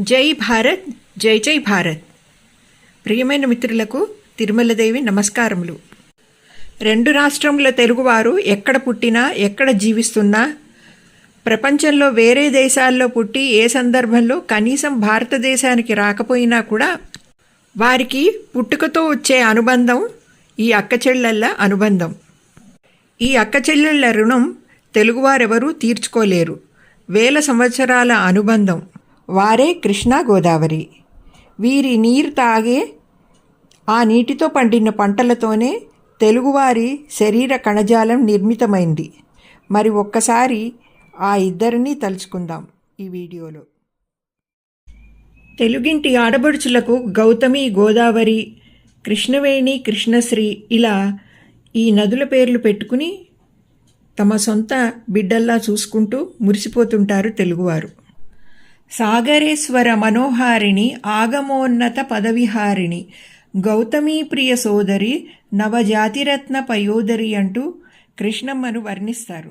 జై భారత్ జై జై భారత్. ప్రియమైన మిత్రులకు తిరుమలదేవి నమస్కారములు. రెండు రాష్ట్రముల తెలుగువారు ఎక్కడ పుట్టినా ఎక్కడ జీవిస్తున్నా ప్రపంచంలో వేరే దేశాల్లో పుట్టి ఏ సందర్భంలో కనీసం భారతదేశానికి రాకపోయినా కూడా వారికి పుట్టుకతో వచ్చే అనుబంధం ఈ అక్కచెల్లెళ్ళ అనుబంధం. ఈ అక్కచెల్లెళ్ళ రుణం తెలుగువారెవరూ తీర్చుకోలేరు. వేల సంవత్సరాల అనుబంధం. వారే కృష్ణా గోదావరి. వీరి నీరు తాగే ఆ నీటితో పండిన పంటలతోనే తెలుగువారి శరీర కణజాలం నిర్మితమైంది. మరి ఒక్కసారి ఆ ఇద్దరినీ తలుచుకుందాం ఈ వీడియోలో. తెలుగింటి ఆడబడుచులకు గౌతమి గోదావరి కృష్ణవేణి కృష్ణశ్రీ ఇలా ఈ నదుల పేర్లు పెట్టుకుని తమ సొంత బిడ్డల్లా చూసుకుంటూ మురిసిపోతుంటారు తెలుగువారు. సాగరేశ్వర మనోహారిణి ఆగమోన్నత పదవిహారిణి గౌతమీప్రియ సోదరి నవజాతిరత్న పయోదరి అంటూ కృష్ణమ్మను వర్ణిస్తారు.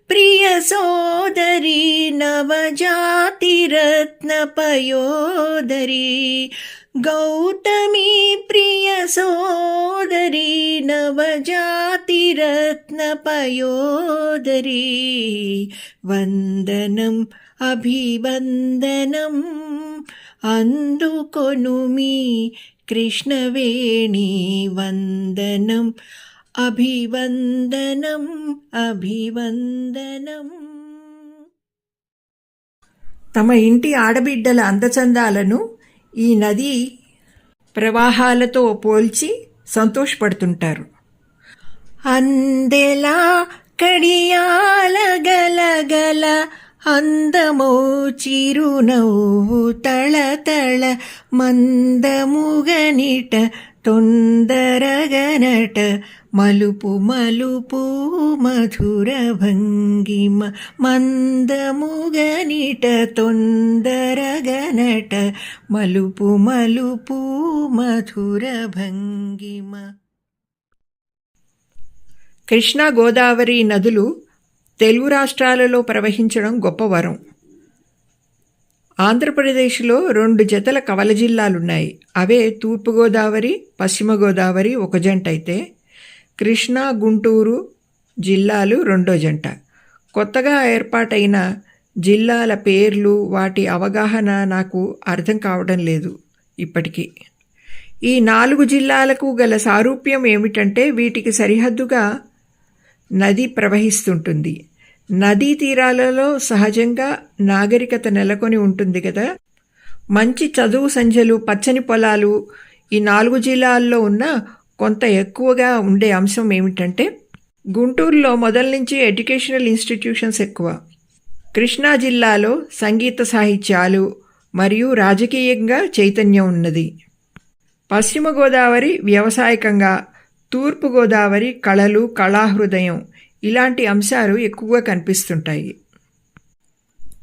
प्रियसोदरी नवजातिरत्नपयोदरी। गौतमी प्रियसोदरी नवजातिरत्नपयोदरी। वन्दनम् अभिवन्दनम् अन्दुकोनुमी कृष्णवेणी वन्दनम् అభివందనం అభివందనం. అభివందనం తమ ఇంటి ఆడబిడ్డల అందచందాలను ఈ నది ప్రవాహాలతో పోల్చి సంతోషపడుతుంటారు. అందెలా కడియాల గలగల అందమో చిరునవ్వు తళతళ మందముగనిట తొందరగనట మలుపు మలుపు మధుర భంగిమ మందముగనిట తొందరగనట మలుపు మలుపు మధుర భంగిమ. కృష్ణా గోదావరి నదులు తెలుగు రాష్ట్రాలలో ప్రవహించడం గొప్ప వరం. ఆంధ్రప్రదేశ్లో రెండు జతల కవల జిల్లాలున్నాయి. అవే తూర్పుగోదావరి పశ్చిమ గోదావరి ఒక జంట అయితే కృష్ణా గుంటూరు జిల్లాలు రెండో జంట. కొత్తగా ఏర్పాటైన జిల్లాల పేర్లు వాటి అవగాహన నాకు అర్థం కావడం లేదు ఇప్పటికీ. ఈ నాలుగు జిల్లాలకు గల సారూప్యం ఏమిటంటే వీటికి సరిహద్దుగా నది ప్రవహిస్తుంటుంది. నదీ తీరాలలో సహజంగా నాగరికత నెలకొని ఉంటుంది కదా. మంచి చదువు సంధ్యలు పచ్చని పొలాలు ఈ నాలుగు జిల్లాల్లో ఉన్న కొంత ఎక్కువగా ఉండే అంశం ఏమిటంటే గుంటూరులో మొదల నుంచి ఎడ్యుకేషనల్ ఇన్స్టిట్యూషన్స్ ఎక్కువ. కృష్ణా జిల్లాలో సంగీత సాహిత్యాలు మరియు రాజకీయంగా చైతన్యం ఉన్నది. పశ్చిమ గోదావరి వ్యవసాయకంగా తూర్పు గోదావరి కళలు కళాహృదయం ఇలాంటి అంశాలు ఎక్కువగా కనిపిస్తుంటాయి.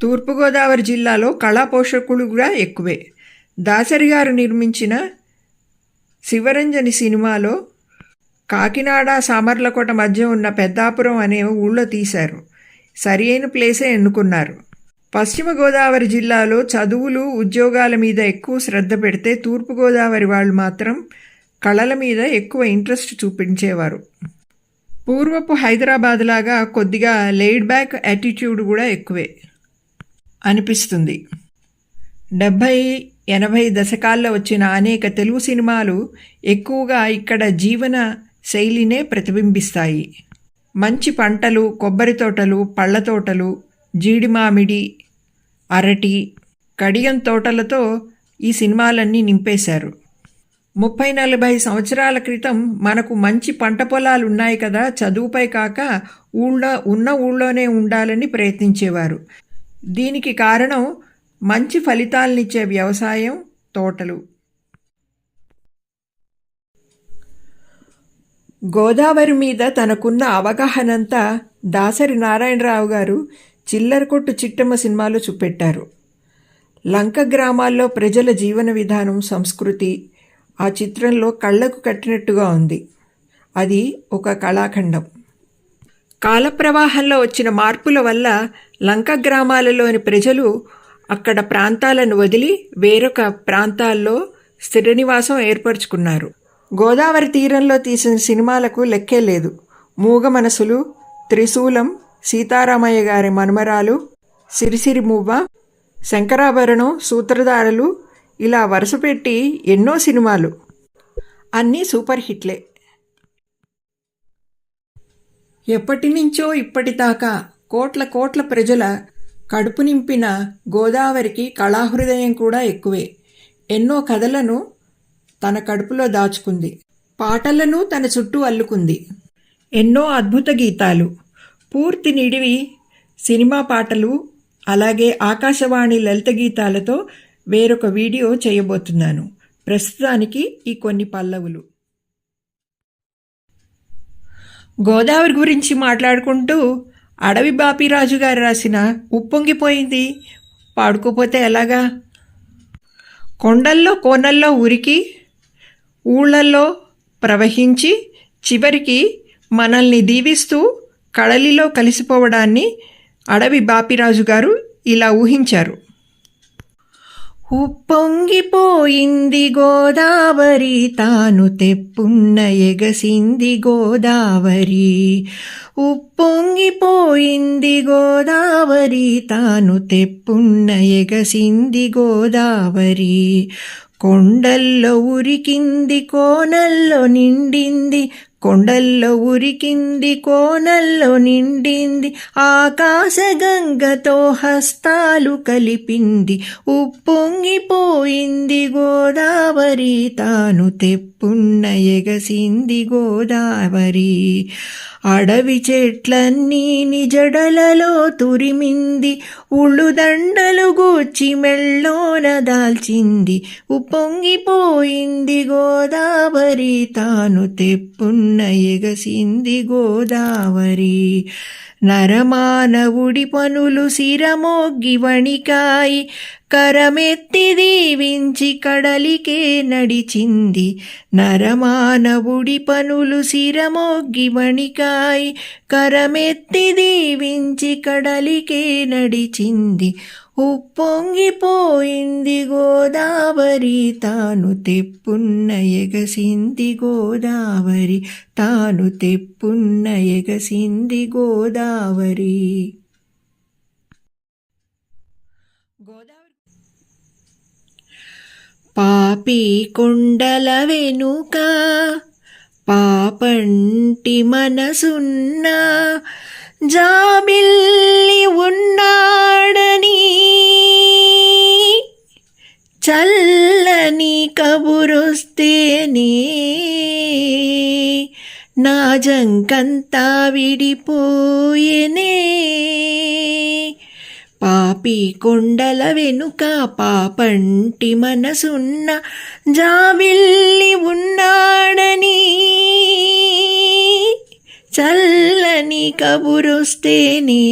తూర్పుగోదావరి జిల్లాలో కళా పోషకులు కూడా ఎక్కువే. దాసరి గారు నిర్మించిన శివరంజని సినిమాలో కాకినాడ సామర్లకోట మధ్య ఉన్న పెద్దాపురం అనే ఊళ్ళో తీశారు. సరి అయిన ప్లేసే ఎన్నుకున్నారు. పశ్చిమ గోదావరి జిల్లాలో చదువులు ఉద్యోగాల మీద ఎక్కువ శ్రద్ధ పెడితే తూర్పుగోదావరి వాళ్ళు మాత్రం కళల మీద ఎక్కువ ఇంట్రెస్ట్ చూపించేవారు. పూర్వపు హైదరాబాద్ లాగా కొద్దిగా లేడ్ బ్యాక్ యాటిట్యూడ్ కూడా ఎక్కువే అనిపిస్తుంది. డెబ్భై ఎనభై దశకాల్లో వచ్చిన అనేక తెలుగు సినిమాలు ఎక్కువగా ఇక్కడ జీవన శైలినే ప్రతిబింబిస్తాయి. మంచి పంటలు కొబ్బరి తోటలు పళ్ళ తోటలు జీడిమామిడి అరటి కడియం తోటలతో ఈ సినిమాలన్నీ నింపేశారు. ముప్పై నలభై సంవత్సరాల క్రితం మనకు మంచి పంట పొలాలు ఉన్నాయి కదా చదువుపై కాక ఊళ్ళో ఉన్న ఊళ్ళోనే ఉండాలని ప్రయత్నించేవారు. దీనికి కారణం మంచి ఫలితాలనిచ్చే వ్యవసాయం తోటలు. గోదావరి మీద తనకున్న అవగాహనంతా దాసరి నారాయణరావు గారు చిల్లర కొట్టు చిట్టమ్మ సినిమాలో చూపెట్టారు. లంక గ్రామాల్లో ప్రజల జీవన విధానం సంస్కృతి ఆ చిత్రంలో కళ్ళకు కట్టినట్టుగా ఉంది. అది ఒక కళాఖండం. కాలప్రవాహంలో వచ్చిన మార్పుల వల్ల లంక గ్రామాలలోని ప్రజలు అక్కడ ప్రాంతాలను వదిలి వేరొక ప్రాంతాల్లో స్థిర నివాసం ఏర్పరచుకున్నారు. గోదావరి తీరంలో తీసిన సినిమాలకు లెక్కే లేదు. మూగ మనసులు త్రిశూలం సీతారామయ్య గారి మనుమరాలు సిరిసిరి మువ్వ శంకరాభరణం సూత్రధారలు ఇలా వరుసపెట్టి ఎన్నో సినిమాలు. అన్నీ సూపర్ హిట్లే. ఎప్పటి నుంచో ఇప్పటిదాకా కోట్ల కోట్ల ప్రజల కడుపు నింపిన గోదావరికి కళాహృదయం కూడా ఎక్కువే. ఎన్నో కథలను తన కడుపులో దాచుకుంది. పాటలను తన చుట్టూ అల్లుకుంది. ఎన్నో అద్భుత గీతాలు. పూర్తి నిడివి సినిమా పాటలు అలాగే ఆకాశవాణి లలిత గీతాలతో వేరొక వీడియో చేయబోతున్నాను. ప్రస్తుతానికి ఈ కొన్ని పల్లవులు. గోదావరి గురించి మాట్లాడుకుంటూ అడవి బాపిరాజు గారు రాసిన ఉప్పొంగిపోయింది. పాడుకోపోతే ఎలాగా? కొండల్లో కోనల్లో ఉరికి ఊళ్ళల్లో ప్రవహించి చివరికి మనల్ని దీవిస్తూ కడలిలో కలిసిపోవడాన్ని అడవి బాపిరాజు గారు ఇలా ఊహించారు. ఉప్పొంగిపోయింది గోదావరి తాను తెప్పున్న ఎగసింది గోదావరి. ఉప్పొంగిపోయింది గోదావరి తాను తెప్పున్న ఎగసింది గోదావరి. కొండల్లో ఉరికింది కోనల్లో నిండింది కొండల్లో ఉరికింది కోనల్లో నిండింది ఆకాశగంగతో హస్తాలు కలిపింది ఉప్పొంగిపోయింది గో గోదావరి తాను తెప్పున్న ఎగసింది గోదావరి. అడవి చెట్లన్నీ నిజడలలో తురిమింది ఉళ్ళుదండలు గూర్చి మెళ్ళోన దాల్చింది ఉప్పొంగిపోయింది గోదావరి. తాను తెప్పున్న ఎగసింది గోదావరి. నరమానవుడి పనులు శిరమోగ్గి వణికాయి కరమెత్తి దీవించి కడలికే నడిచింది. నరమానవుడి పనులు శిరమోగ్గి వణికాయి కరమెత్తి దీవించి కడలికే నడిచింది. ఉప్పొంగిపోయింది గోదావరి తాను తెప్పున్న ఎగసింది గోదావరి తాను తెప్పున్న ఎగసింది గోదావరి. గోదావరి పాపి కొండల వెనుక పాపంటి మనసున్నా జాబిల్లి ఉన్నాడని చల్లని కబురొస్తేనే నా జంకంతా విడిపోయేనే. పాపి కొండల వెనుక పాపంటి మనసున్న జాబిల్లి ఉన్నాడని చల్లని కబురొస్తేనే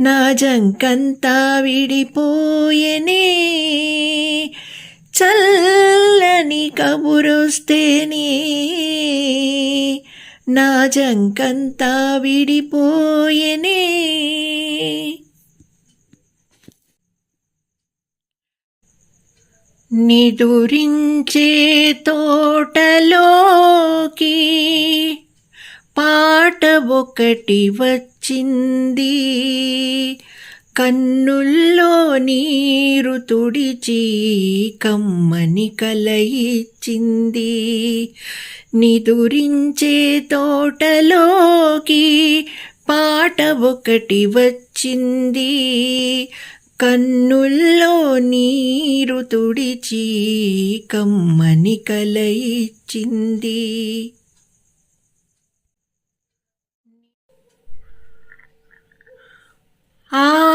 నా జంకంతా విడిపోయేనే. చల్లని కబురొస్తేనే నా జంకంతా విడిపోయేనే. నిదురించే తోటలోకి పాట ఒకటి వచ్చింది. కన్నుల్లో నీరు తుడిచి కమ్మని కలయిచ్చింది. నిదురించే తోటలోకి పాట ఒకటి వచ్చింది. కన్నుల్లో నీరు తుడిచి కమ్మని కలయిచ్చింది. ఆ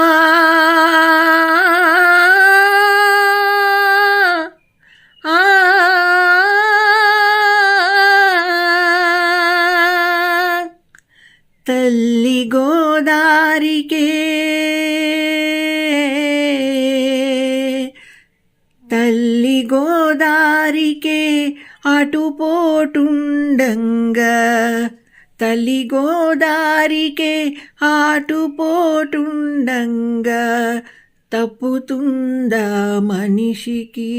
తప్పుతుందా మనిషికి?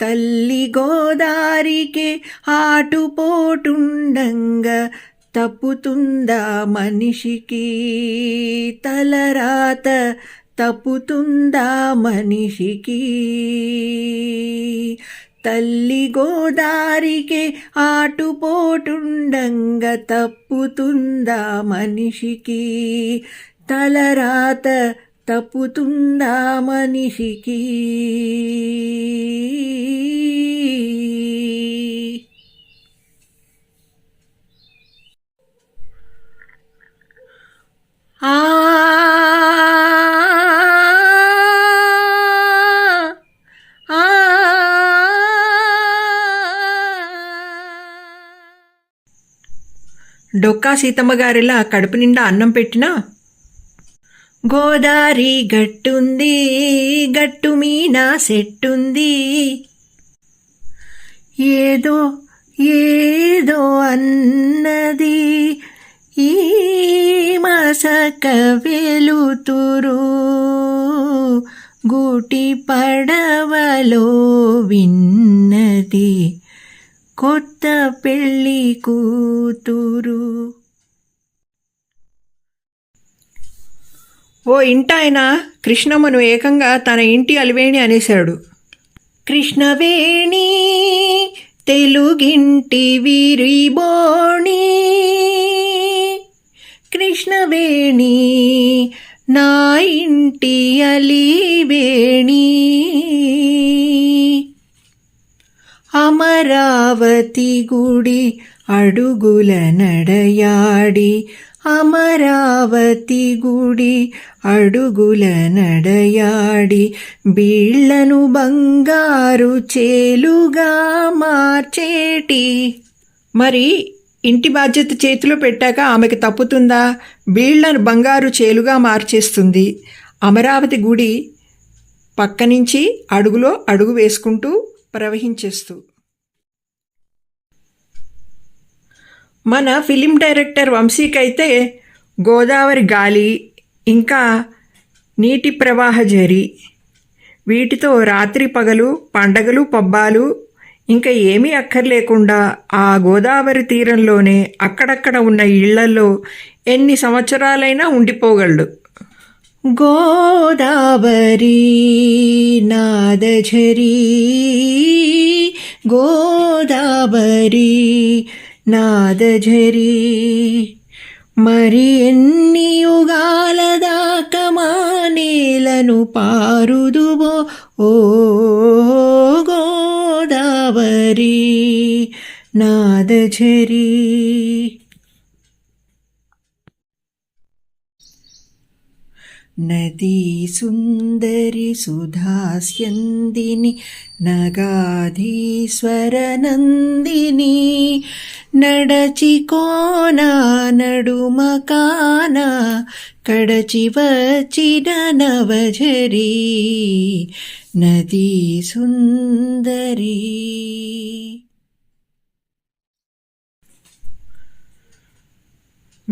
తల్లి గోదారికే ఆటుపోటుండంగా తప్పుతుందా మనిషికి? తలరాత తప్పుతుందా మనిషికి? తల్లి గోదారికే ఆటుపోటుండంగ తప్పుతుందా మనిషికి? తలరాత తప్పుతుందా మనిషికి? ఆ డొక్కా సీతమ్మ గారిలా కడుపు నిండా అన్నం పెట్టినా గోదారి గట్టుంది గట్టు మీన సెట్టుంది. ఏదో ఏదో అన్నది ఈ మసక వెలుతురు గూటి పడవలో విన్నది కొత్త పెళ్ళి కూతురు. ఓ ఇంటాయన కృష్ణమ్మను ఏకంగా తన ఇంటి అలివేణి అనేశాడు. కృష్ణవేణి తెలుగింటి విరిబోణి. కృష్ణవేణి నా ఇంటి అలివేణి. అమరావతి గుడి అడుగుల నడయాడి. అమరావతి గుడి అడుగుల నడయాడి. బీళ్ళను బంగారు చేలుగా మార్చేటి. మరి ఇంటి బాధ్యత చేతిలో పెట్టాక ఆమెకి తప్పుతుందా? బీళ్ళను బంగారు చేలుగా మార్చేస్తుంది. అమరావతి గుడి పక్క నుంచి అడుగులో అడుగు వేసుకుంటూ ప్రవహించేస్తూ. మన ఫిలిం డైరెక్టర్ వంశీకైతే గోదావరి గాలి ఇంకా నీటి ప్రవాహ జరి వీటితో రాత్రి పగలు పండగలు పబ్బాలు ఇంకా ఏమీ అక్కర్లేకుండా ఆ గోదావరి తీరంలోనే అక్కడక్కడ ఉన్న ఇళ్ళలో ఎన్ని సంవత్సరాలైనా ఉండిపోగలడు. గోదావరి నాదఝరి గోదావరి నాదఝరి మరి ఎన్ని యుగాల దాకా మా నేలను పారుదువో ఓ గోదావరి నాదఝరి నదీ సుందరి సుధాస్యందిని నగాధీశ్వర నందిని నడచి కోన నడుమ కాన కడచి వచ్చిన నవజరి నదీ సుందరి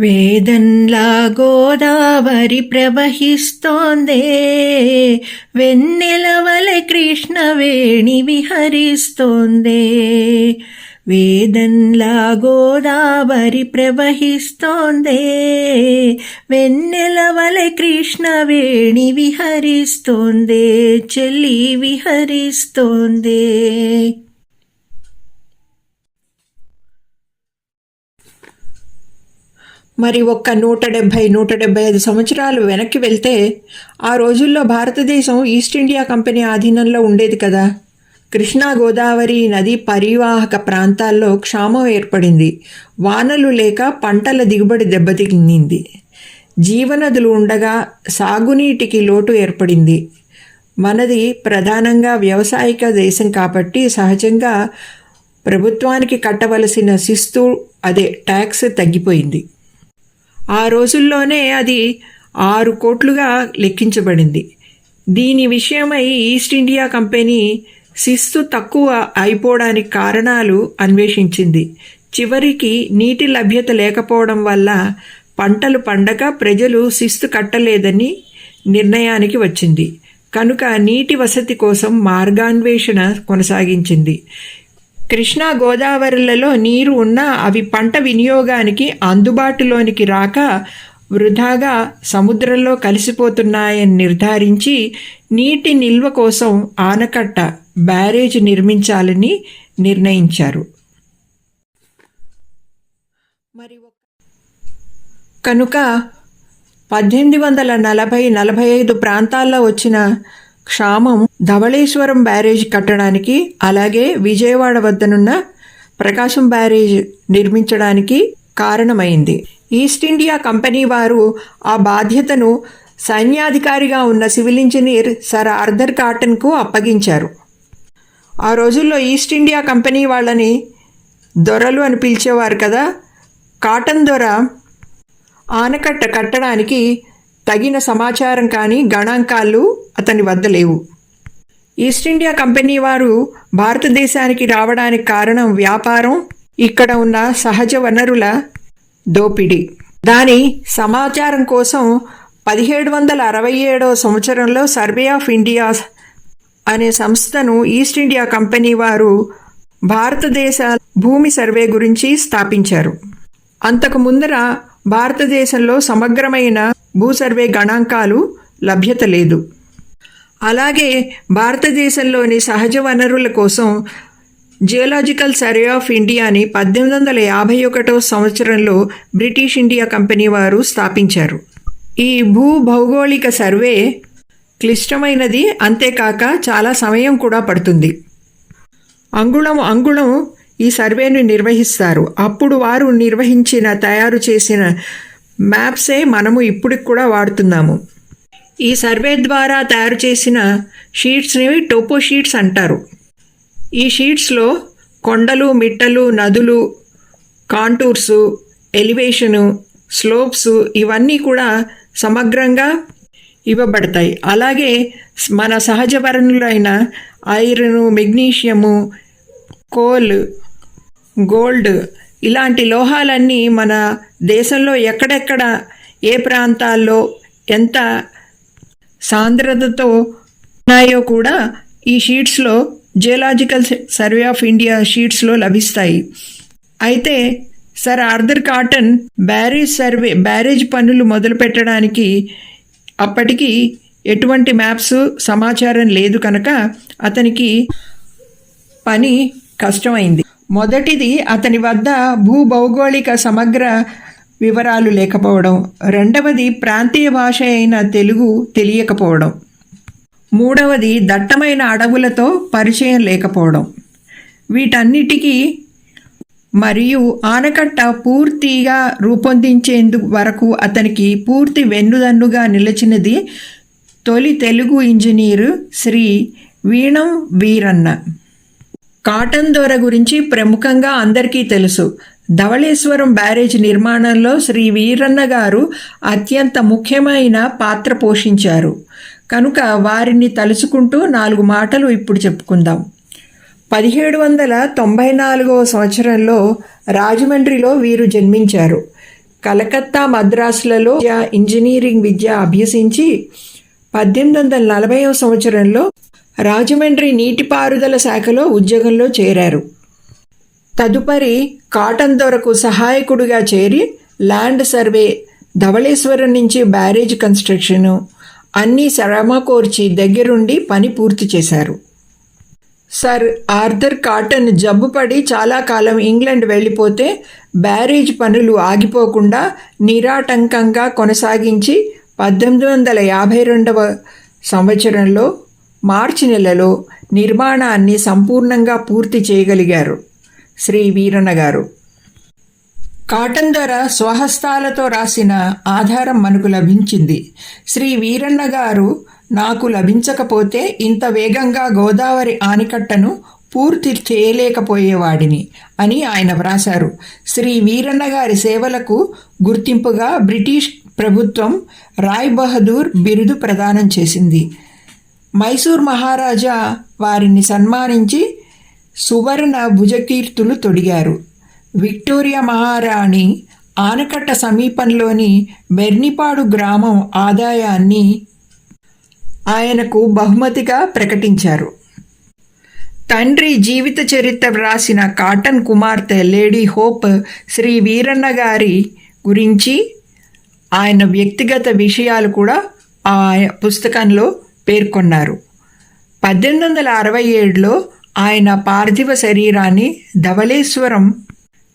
వేదంలా గోదావరి ప్రవహిస్తోందే. వెన్నెలవలె కృష్ణవేణి విహరిస్తోందే. వేదంలా గోదావరి ప్రవహిస్తోందే. వెన్నెలవలె కృష్ణవేణి విహరిస్తోందే. చెల్లి విహరిస్తోందే. మరి ఒక్క నూట డెబ్భై నూట డెబ్భై ఐదు సంవత్సరాలు వెనక్కి వెళ్తే ఆ రోజుల్లో భారతదేశం ఈస్ట్ ఇండియా కంపెనీ ఆధీనంలో ఉండేది కదా. కృష్ణా గోదావరి నది పరివాహక ప్రాంతాల్లో క్షామం ఏర్పడింది. వానలు లేక పంటల దిగుబడి దెబ్బతినింది. జీవనదులు ఉండగా సాగునీటికి లోటు ఏర్పడింది. మనది ప్రధానంగా వ్యవసాయక దేశం కాబట్టి సహజంగా ప్రభుత్వానికి కట్టవలసిన శిస్తు అదే ట్యాక్స్ తగ్గిపోయింది. ఆ రోజుల్లోనే అది ఆరు కోట్లుగా లెక్కించబడింది. దీని విషయమై ఈస్ట్ ఇండియా కంపెనీ శిస్తు తక్కువ అయిపోవడానికి కారణాలు అన్వేషించింది. చివరికి నీటి లభ్యత లేకపోవడం వల్ల పంటలు పండక ప్రజలు శిస్తు కట్టలేదని నిర్ణయానికి వచ్చింది. కనుక నీటి వసతి కోసం మార్గాన్వేషణ కొనసాగించింది. కృష్ణా గోదావరిలలో నీరు ఉన్నా అవి పంట వినియోగానికి అందుబాటులోనికి రాక వృధాగా సముద్రంలో కలిసిపోతున్నాయని నిర్ధారించి నీటి నిల్వ కోసం ఆనకట్ట బ్యారేజ్ నిర్మించాలని నిర్ణయించారు. మరి కనుక పద్దెనిమిది వందల నలభై నలభై ఐదు ప్రాంతాల్లో వచ్చిన క్షామం ధవళేశ్వరం బ్యారేజ్ కట్టడానికి అలాగే విజయవాడ వద్దనున్న ప్రకాశం బ్యారేజ్ నిర్మించడానికి కారణమైంది. ఈస్ట్ ఇండియా కంపెనీ వారు ఆ బాధ్యతను సైన్యాధికారిగా ఉన్న సివిల్ ఇంజనీర్ సర్ ఆర్థర్ కాటన్కు అప్పగించారు. ఆ రోజుల్లో ఈస్ట్ ఇండియా కంపెనీ వాళ్ళని దొరలు అని పిలిచేవారు కదా. కాటన్ దొర ఆనకట్ట కట్టడానికి తగిన సమాచారం కానీ గణాంకాలు అతని వద్ద లేవు. ఈస్ట్ ఇండియా కంపెనీ వారు భారతదేశానికి రావడానికి కారణం వ్యాపారం ఇక్కడ ఉన్న సహజ వనరుల దోపిడీ. దాని సమాచారం కోసం పదిహేడు వందల అరవై ఏడవ సంవత్సరంలో సర్వే ఆఫ్ ఇండియా అనే సంస్థను ఈస్ట్ ఇండియా కంపెనీ వారు భారతదేశ భూమి సర్వే గురించి స్థాపించారు. అంతకు ముందర భారతదేశంలో సమగ్రమైన భూ సర్వే గణాంకాలు లభ్యత లేదు అలాగే భారతదేశంలోని సహజ వనరుల కోసం జియోలాజికల్ సర్వే ఆఫ్ ఇండియాని పద్దెనిమిది వందల యాభై ఒకటో సంవత్సరంలో బ్రిటిష్ ఇండియా కంపెనీ వారు స్థాపించారు. ఈ భూ భౌగోళిక సర్వే క్లిష్టమైనది అంతేకాక చాలా సమయం కూడా పడుతుంది. అంగుళం అంగుళం ఈ సర్వేను నిర్వహిస్తారు. అప్పుడు వారు నిర్వహించిన తయారు చేసిన మ్యాప్సే మనము ఇప్పటికి కూడా వాడుతున్నాము. ఈ సర్వే ద్వారా తయారు చేసిన షీట్స్ని టోపో షీట్స్ అంటారు. ఈ షీట్స్లో కొండలు మిట్టలు నదులు కాంటూర్సు ఎలివేషను స్లోప్స్ ఇవన్నీ కూడా సమగ్రంగా ఇవ్వబడతాయి. అలాగే మన సహజ వనరులైన ఐరన్ మెగ్నీషియము కోల్ గోల్డ్ ఇలాంటి లోహాలన్నీ మన దేశంలో ఎక్కడెక్కడ ఏ ప్రాంతాల్లో ఎంత సాంద్రతతో ఉన్నాయో కూడా ఈ షీట్స్లో జియోలాజికల్ సర్వే ఆఫ్ ఇండియా షీట్స్లో లభిస్తాయి. అయితే sir Arthur Cotton barrage survey barrage పనులు మొదలు పెట్టడానికి అప్పటికి ఎటువంటి మ్యాప్స్ సమాచారం లేదు కనుక అతనికి పని కష్టమైంది. మొదటిది అతని వద్ద భూభౌగోళిక సమగ్ర వివరాలు లేకపోవడం. రెండవది ప్రాంతీయ భాష అయిన తెలుగు తెలియకపోవడం. మూడవది దట్టమైన అడవులతో పరిచయం లేకపోవడం. వీటన్నిటికీ మరియు ఆనకట్ట పూర్తిగా రూపొందించేందుకు వరకు అతనికి పూర్తి వెన్నుదన్నుగా నిలిచినది తొలి తెలుగు ఇంజనీరు శ్రీ వీణం వీరన్న. కాటన్ దొర గురించి ప్రముఖంగా అందరికీ తెలుసు. ధవళేశ్వరం బ్యారేజ్ నిర్మాణంలో శ్రీ వీరన్న గారు అత్యంత ముఖ్యమైన పాత్ర పోషించారు. కనుక వారిని తలుచుకుంటూ నాలుగు మాటలు ఇప్పుడు చెప్పుకుందాం. పదిహేడు వందల తొంభై నాలుగవ సంవత్సరంలో రాజమండ్రిలో వీరు జన్మించారు. కలకత్తా మద్రాసులలో ఇంజనీరింగ్ విద్య అభ్యసించి పద్దెనిమిది వందల నలభైవ సంవత్సరంలో రాజమండ్రి నీటిపారుదల శాఖలో ఉద్యోగంలో చేరారు. తదుపరి కాటన్ దొరకు సహాయకుడిగా చేరి ల్యాండ్ సర్వే ధవళేశ్వరం నుంచి బ్యారేజ్ కన్స్ట్రక్షను అన్నీ శ్రమ కోర్చి దగ్గరుండి పని పూర్తి చేశారు. సర్ ఆర్థర్ కాటన్ జబ్బుపడి చాలా కాలం ఇంగ్లాండ్ వెళ్ళిపోతే బ్యారేజ్ పనులు ఆగిపోకుండా నిరాటంకంగా కొనసాగించి పద్దెనిమిది వందల యాభై రెండవ సంవత్సరంలో మార్చి నెలలో నిర్మాణాన్ని సంపూర్ణంగా పూర్తి చేయగలిగారు శ్రీ వీరన్న గారు. కాటన్ ధర స్వహస్తాలతో రాసిన ఆధారం మనకు లభించింది. శ్రీ వీరన్న గారు నాకు లభించకపోతే ఇంత వేగంగా గోదావరి ఆనకట్టను పూర్తి చేయలేకపోయేవాడిని అని ఆయన వ్రాశారు. శ్రీ వీరన్న గారి సేవలకు గుర్తింపుగా బ్రిటిష్ ప్రభుత్వం రాయ్ బహదూర్ బిరుదు ప్రదానం చేసింది. మైసూర్ మహారాజా వారిని సన్మానించి సువర్ణ భుజకీర్తులు తొడిగారు. విక్టోరియా మహారాణి ఆనకట్ట సమీపంలోని బెర్నిపాడు గ్రామం ఆదాయాన్ని ఆయనకు బహుమతిగా ప్రకటించారు. తండ్రి జీవిత చరిత్ర వ్రాసిన కాటన్ కుమార్తె లేడీ హోప్ శ్రీ వీరన్న గారి గురించి ఆయన వ్యక్తిగత విషయాలు కూడా ఆ పుస్తకంలో పేర్కొన్నారు. పద్దెనిమిది వందల అరవై ఏడులో ఆయన పార్థివ శరీరాన్ని ధవళేశ్వరం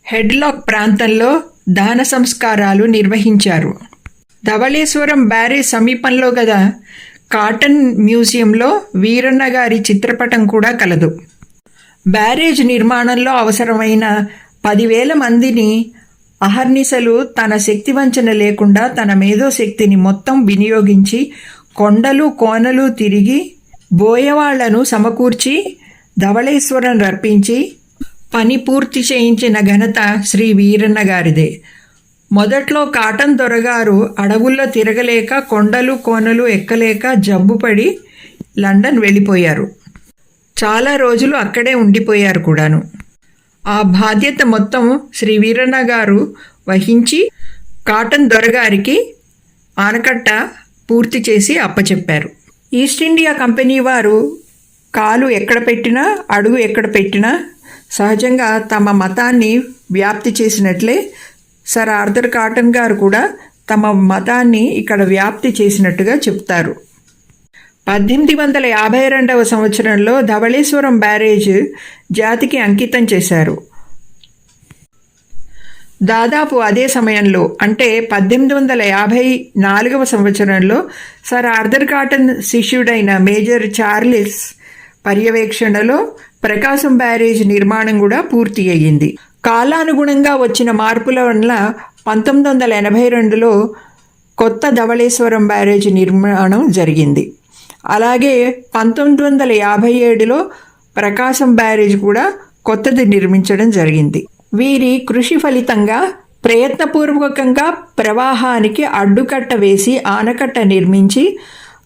హెడ్లాక్ ప్రాంతంలో దాన సంస్కారాలు నిర్వహించారు. ధవళేశ్వరం బ్యారేజ్ సమీపంలో గల కాటన్ మ్యూజియంలో వీరన్న గారి చిత్రపటం కూడా కలదు. బ్యారేజ్ నిర్మాణంలో అవసరమైన పదివేల మందిని అహర్నిశలు తన శక్తి వంచన లేకుండా తన మేధోశక్తిని మొత్తం వినియోగించి కొండలు కోనలు తిరిగి బోయవాళ్ళను సమకూర్చి ధవళేశ్వరం రప్పించి పని పూర్తి చేయించిన ఘనత శ్రీ వీరన్న గారిదే. మొదట్లో కాటన్ దొరగారు అడవుల్లో తిరగలేక కొండలు కోనలు ఎక్కలేక జబ్బుపడి లండన్ వెళ్ళిపోయారు. చాలా రోజులు అక్కడే ఉండిపోయారు కూడాను. ఆ బాధ్యత మొత్తం శ్రీ వీరన్న గారు వహించి కాటన్ దొరగారికి ఆనకట్ట పూర్తి చేసి అప్పచెప్పారు. ఈస్ట్ ఇండియా కంపెనీ వారు కాలు ఎక్కడ పెట్టినా అడుగు ఎక్కడ పెట్టినా సహజంగా తమ మతాన్ని వ్యాప్తి చేసినట్లే సర్ ఆర్థర్ కాటన్ గారు కూడా తమ మతాన్ని ఇక్కడ వ్యాప్తి చేసినట్టుగా చెప్తారు. పద్దెనిమిది వందల యాభై రెండవ సంవత్సరంలో ధవళేశ్వరం బ్యారేజ్ జాతికి అంకితం చేశారు. దాదాపు అదే సమయంలో అంటే పద్దెనిమిది వందల యాభై నాలుగవ సంవత్సరంలో సర్ ఆర్థర్ కాటన్ శిష్యుడైన మేజర్ చార్లెస్ పర్యవేక్షణలో ప్రకాశం బ్యారేజ్ నిర్మాణం కూడా పూర్తి అయ్యింది. కాలానుగుణంగా వచ్చిన మార్పుల వల్ల పంతొమ్మిది వందల ఎనభై రెండులో కొత్త ధవళేశ్వరం బ్యారేజ్ నిర్మాణం జరిగింది. అలాగే పంతొమ్మిది వందల యాభై ఏడులో ప్రకాశం బ్యారేజ్ కూడా కొత్తది నిర్మించడం జరిగింది. వీరి కృషి ఫలితంగా ప్రయత్నపూర్వకంగా ప్రవాహానికి అడ్డుకట్ట వేసి ఆనకట్ట నిర్మించి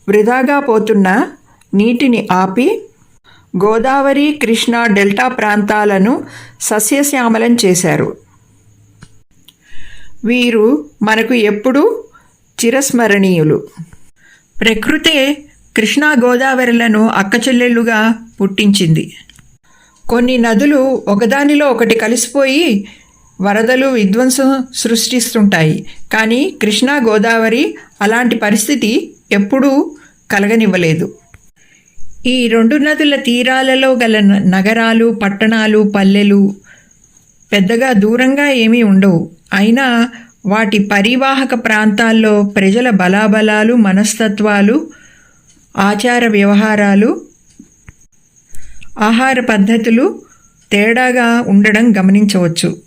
వృధాగా పోతున్న నీటిని ఆపి గోదావరి కృష్ణా డెల్టా ప్రాంతాలను సస్యశ్యామలం చేశారు. వీరు మనకు ఎప్పుడూ చిరస్మరణీయులు. ప్రకృతే కృష్ణా గోదావరిలను అక్కచెల్లెళ్ళుగా పుట్టించింది. కొన్ని నదులు ఒకదానిలో ఒకటి కలిసిపోయి వరదలు విధ్వంసం సృష్టిస్తుంటాయి. కానీ కృష్ణా గోదావరి అలాంటి పరిస్థితి ఎప్పుడూ కలగనివ్వలేదు. ఈ రెండు నదుల తీరాలలో గల న- నగరాలు పట్టణాలు పల్లెలు పెద్దగా దూరంగా ఏమీ ఉండవు. అయినా వాటి పరివాహక ప్రాంతాల్లో ప్రజల బలాబలాలు మనస్తత్వాలు ఆచార వ్యవహారాలు ఆహార పద్ధతులు తేడాగా ఉండడం గమనించవచ్చు.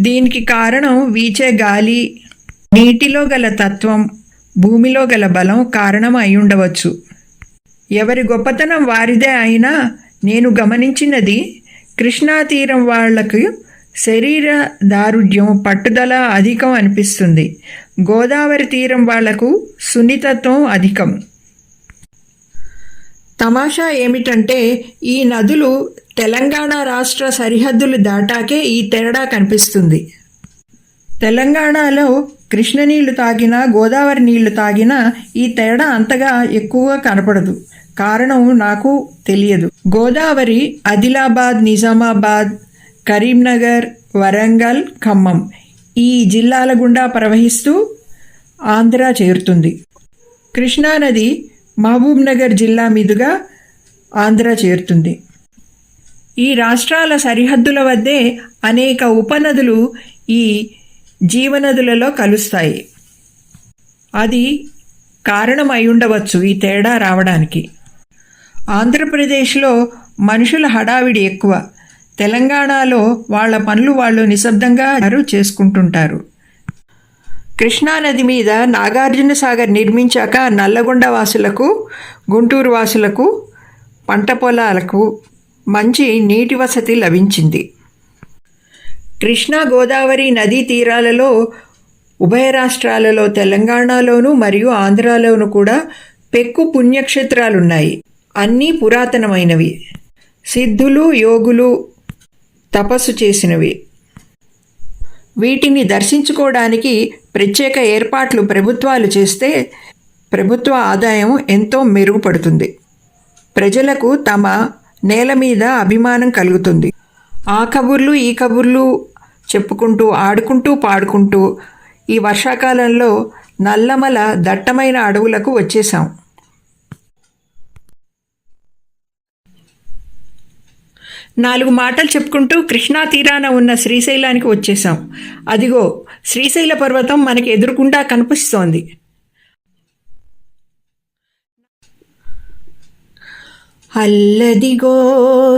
దీనికి కారణం వీచే గాలి నీటిలో గల తత్వం భూమిలో గల బలం కారణం అయి ఉండవచ్చు. ఎవరి గొప్పతనం వారిదే అయినా నేను గమనించినది కృష్ణా తీరం వాళ్ళకు శరీర దారుఢ్యం పట్టుదల అధికం అనిపిస్తుంది. గోదావరి తీరం వాళ్ళకు సున్నితత్వం అధికం. తమాషా ఏమిటంటే ఈ నదులు తెలంగాణ రాష్ట్ర సరిహద్దులు దాటాకే ఈ తేడా కనిపిస్తుంది. తెలంగాణలో కృష్ణ నీళ్ళు తాగినా గోదావరి నీళ్ళు తాగినా ఈ తేడా అంతగా ఎక్కువగా కనపడదు. కారణం నాకు తెలియదు. గోదావరి ఆదిలాబాద్ నిజామాబాద్ కరీంనగర్ వరంగల్ ఖమ్మం ఈ జిల్లాల గుండా ప్రవహిస్తూ ఆంధ్ర చేరుతుంది. కృష్ణానది మహబూబ్నగర్ జిల్లా మీదుగా ఆంధ్ర చేరుతుంది. ఈ రాష్ట్రాల సరిహద్దుల వద్దే అనేక ఉపనదులు ఈ జీవనదులలో కలుస్తాయి. అది కారణం అయి ఉండవచ్చు ఈ తేడా రావడానికి. ఆంధ్రప్రదేశ్లో మనుషుల హడావిడి ఎక్కువ. తెలంగాణలో వాళ్ళ పనులు వాళ్ళు నిశ్శబ్దంగా చేసుకుంటుంటారు. కృష్ణానది మీద నాగార్జున సాగర్ నిర్మించాక నల్లగొండ వాసులకు గుంటూరు వాసులకు పంట పొలాలకు మంచి నీటి వసతి లభించింది. కృష్ణా గోదావరి నదీ తీరాలలో ఉభయ రాష్ట్రాలలో తెలంగాణలోను మరియు ఆంధ్రాలోను కూడా పెక్కు పుణ్యక్షేత్రాలున్నాయి. అన్నీ పురాతనమైనవి. సిద్ధులు యోగులు తపస్సు చేసినవి. వీటిని దర్శించుకోవడానికి ప్రత్యేక ఏర్పాట్లు ప్రభుత్వాలు చేస్తే ప్రభుత్వ ఆదాయం ఎంతో మెరుగుపడుతుంది. ప్రజలకు తమ నేల మీద అభిమానం కలుగుతుంది. ఆ కబుర్లు ఈ కబుర్లు చెప్పుకుంటూ ఆడుకుంటూ పాడుకుంటూ ఈ వర్షాకాలంలో నల్లమల దట్టమైన అడవులకు వచ్చేసాం నాలుగు మాటలు చెప్పుకుంటూ కృష్ణా తీరాన ఉన్న శ్రీశైలానికి వచ్చేసాం అదిగో శ్రీశైల పర్వతం మనకి ఎదురుకుండా కనిపిస్తోంది. అల్లదిగో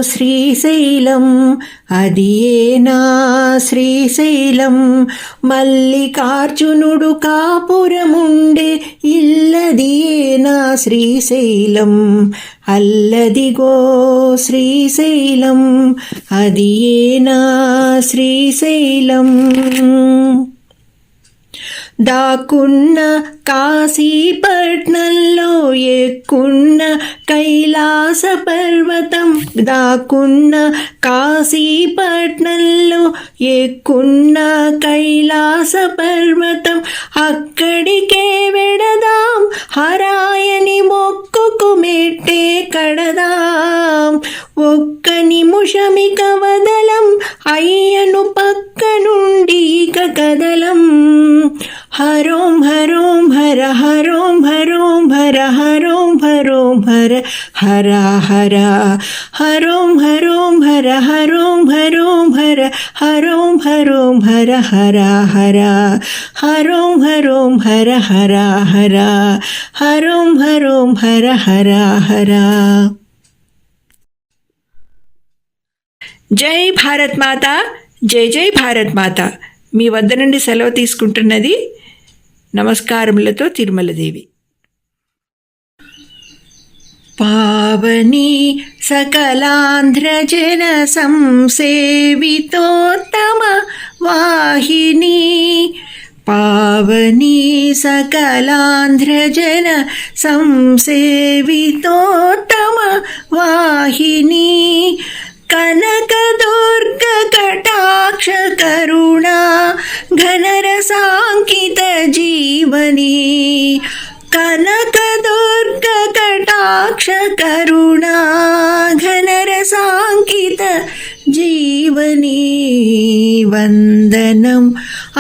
శ్రీశైలం అది ఏనా శ్రీశైలం మల్లికార్జునుడు కాపురముండే ఇల్లది ఏనా శ్రీశైలం అల్లదిగో శ్రీశైలం అది ఏనా శ్రీశైలం దాకున్న కాశీపట్నంలో ఎక్కున్న కైలాస పర్వతం దాకున్న కాశీపట్నంలో ఎక్కున్న కైలాస పర్వతం అక్కడికే వెడదాం హరాయని మొక్కుకు మెట్టే కడదాం. ఒక్క నిముషమిక వదలం అయ్యను పక్క నుండి కదలం. హరోం హరోం హర హరోం హరోం హర హరోం హరోం హర హర హర హరోం హరోం హర హరోం హరోం హర హరోం హరోం హర హర హర హరోం హరోం హర హర హర హరోం హరోం హర హర హర జై భారత్ మాత జై జై భారత్ మాత. మీ వద్ద నుండి సెలవు తీసుకుంటున్నది నమస్కారములతో తిరుమలదేవి. పావని సకలాంధ్రజన సంసేవితోత్తమ వాహిని పావని సకలాంధ్రజన సంసేవితో करुणाघनरसाङ्कितजीवनीवन्दनम्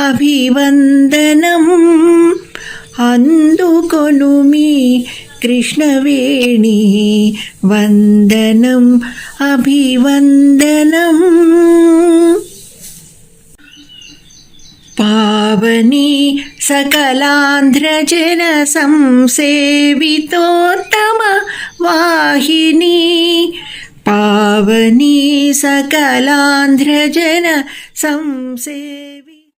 अभिवन्दनम् अन्दुकोनुमि कृष्णवेणी वन्दनम् अभिवन्दनम् पावनी सकलान्ध्रजनसंसेवितोत्तम वाहिनी पावनी सकलान्ध्रजन संसेवि